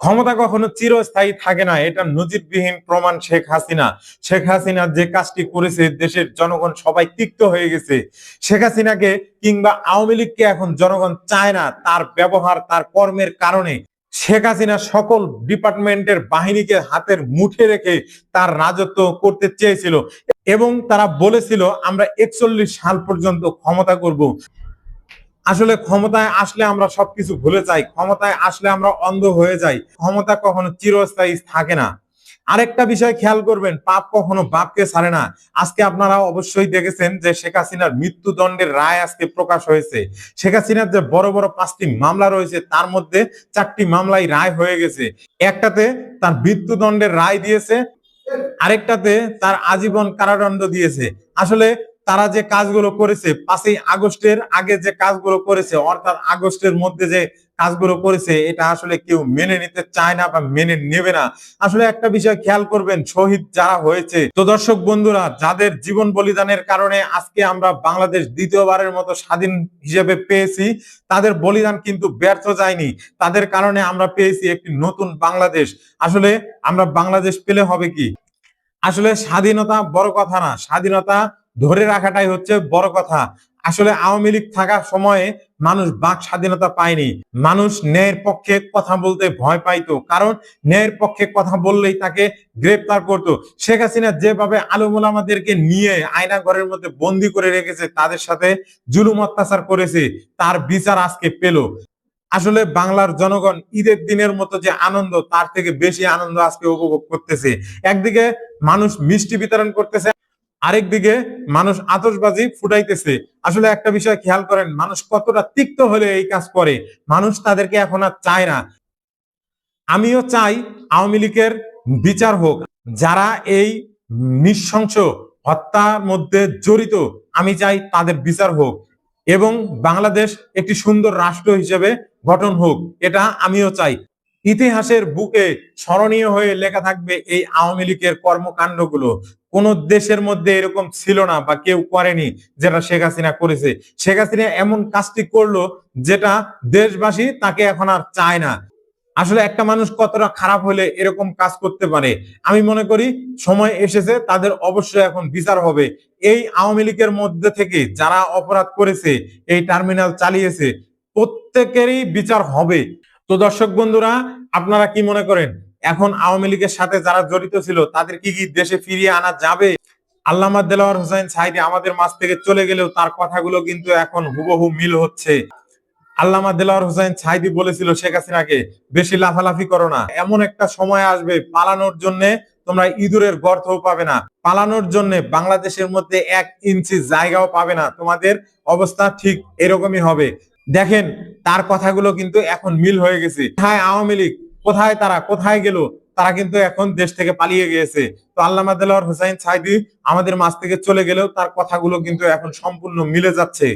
ক্ষমতা কখনো চিরস্থায়ী থাকে না। এটা নজিরবিহীন প্রমাণ শেখ হাসিনা। শেখ হাসিনা যে কাজটি করেছে, দেশের জনগণ সবাই তিক্ত হয়ে গেছে। শেখ হাসিনাকে কিংবা আওয়ামী লীগকে এখন জনগণ চায় না তার ব্যবহার, তার কর্মের কারণে। শেখ হাসিনা সকল ডিপার্টমেন্টের বাহিনীকে হাতের মুঠে রেখে তার রাজত্ব করতে চেয়েছিল এবং তারা বলেছিল, আমরা একচল্লিশ সাল পর্যন্ত ক্ষমতা করব। আসলে ক্ষমতায় আসলে আমরা সবকিছু ভুলে যাই, ক্ষমতায় আসলে আমরা অন্ধ হয়ে যাই, ক্ষমতা কখনো চিরস্থায়ী থাকে না। আরেকটা বিষয় খেয়াল করবেন, পাপ কখনো বাপকে ছাড়ে না। আজকে আপনারা অবশ্যই দেখেছেন যে শেখ হাসিনার মৃত্যুদণ্ডের রায় আজকে প্রকাশ হয়েছে। শেখ হাসিনার যে বড় বড় পাঁচটি মামলা রয়েছে, তার মধ্যে চারটি মামলায় রায় হয়ে গেছে। একটাতে তার মৃত্যুদণ্ডের রায় দিয়েছে, আরেকটাতে তার আজীবন কারাদণ্ড দিয়েছে। আসলে তারা যে কাজগুলো করেছে, পাঁচই আগস্টের আগে যে কাজগুলো করেছে, অর্থাৎ আগস্টের মধ্যে যে কাজগুলো করেছে, এটা আসলে কেউ মেনে নিতে চায় না বা মেনে নেবে না। আসলে একটা বিষয় খেয়াল করবেন, শহীদ যারা হয়েছে, তো দর্শক বন্ধুরা, যাদের জীবন বলিদানের কারণে আজকে আমরা বাংলাদেশ দ্বিতীয়বারের মতো স্বাধীন হিসেবে পেয়েছি, তাদের বলিদান কিন্তু ব্যর্থ যায়নি। তাদের কারণে আমরা পেয়েছি একটি নতুন বাংলাদেশ। আসলে আমরা বাংলাদেশ পেলে হবে কি? আসলে স্বাধীনতা বড় কথা না। স্বাধীনতা ধরে রাখাটাই হচ্ছে বড় কথা। আসলে আওয়ামী লীগ থাকার সময়ে মানুষ বাক স্বাধীনতা পায়নি। মানুষ ন্যায়ের পক্ষে কথা বলতে ভয় পাইতো। কারণ ন্যায়ের পক্ষে কথা বললেই তাকে গ্রেপ্তার করতো। শেখ হাসিনা যেভাবে আলমুল আমাদেরকে নিয়ে আয়না ঘরের মধ্যে বন্দি করে রেখেছে, তাদের সাথে জুলুম অত্যাচার করেছে, তার বিচার আজকে পেল। আসলে বাংলার জনগণ ঈদের দিনের মতো যে আনন্দ, তার থেকে বেশি আনন্দ আজকে উপভোগ করতেছে। একদিকে মানুষ মিষ্টি বিতরণ করতেছে আরেকদিকে মানুষ আতশবাজি ফুটাইতেছে। আসলে একটা বিষয় খেয়াল করেন, মানুষ কতটা তিক্ত হলে এই কাজ করে, মানুষ তাদেরকে এখন আর চায় না। আমিও চাই আওয়ামী লীগের বিচার হোক, যারা এই নৃশংস হত্যার মধ্যে জড়িত, আমি চাই তাদের বিচার হোক এবং বাংলাদেশ একটি সুন্দর রাষ্ট্র হিসেবে গঠন হোক, এটা আমিও চাই। ইতিহাসের বুকে স্মরণীয় হয়ে লেখা থাকবে এই আওয়ামী লীগের কর্মকাণ্ডগুলো। কোন দেশের মধ্যে এরকম ছিল না বা কেউ করেনি যেটা শেখ হাসিনা করেছে। শেখ হাসিনা এমন কাজটি করল যেটা দেশবাসী তাকে এখন আর চায় না। আসলে একটা মানুষ কতটা খারাপ হলে এরকম কাজ করতে পারে? আমি মনে করি সময় এসেছে, তাদের অবশ্যই এখন বিচার হবে। এই আওয়ামী লীগের মধ্যে থেকে যারা অপরাধ করেছে, এই টার্মিনাল চালিয়েছে, প্রত্যেকেরই বিচার হবে। তো দর্শক বন্ধুরা, আপনারা কি মনে করেন? এখন আওয়ামী লীগের সাথে যারা জড়িত ছিল, তাদের কি কি দেশে ফিরিয়ে আনা যাবে? আল্লামা দেলাওয়ার হোসেন সাইদি আমাদের মাছ থেকে চলে গেলেও তার কথাগুলো কিন্তু এখন হুবহু মিল হচ্ছে। আল্লামা দেলাওয়ার হোসেন সাইদি বলেছিল, শেখ হাসিনাকে বেশি লাফালাফি করো না। এমন একটা সময় আসবে পালানোর জন্য তোমরা ইঁদুরের গর্তও পাবে না। পালানোর জন্য বাংলাদেশের মধ্যে এক ইঞ্চি জায়গাও পাবে না। তোমাদের অবস্থা ঠিক এরকমই হবে। দেখেন তার কথাগুলো কিন্তু এখন মিল হয়ে গেছে। হ্যাঁ আওয়ামী লীগ? কোথায় তারা? কোথায় গেল? তারা কিন্তু এখন দেশ থেকে পালিয়ে গিয়েছে। তো আল্লাহ হুসাইন হোসাইন সাইদি আমাদের মাছ থেকে চলে গেলেও তার কথাগুলো কিন্তু এখন সম্পূর্ণ মিলে যাচ্ছে।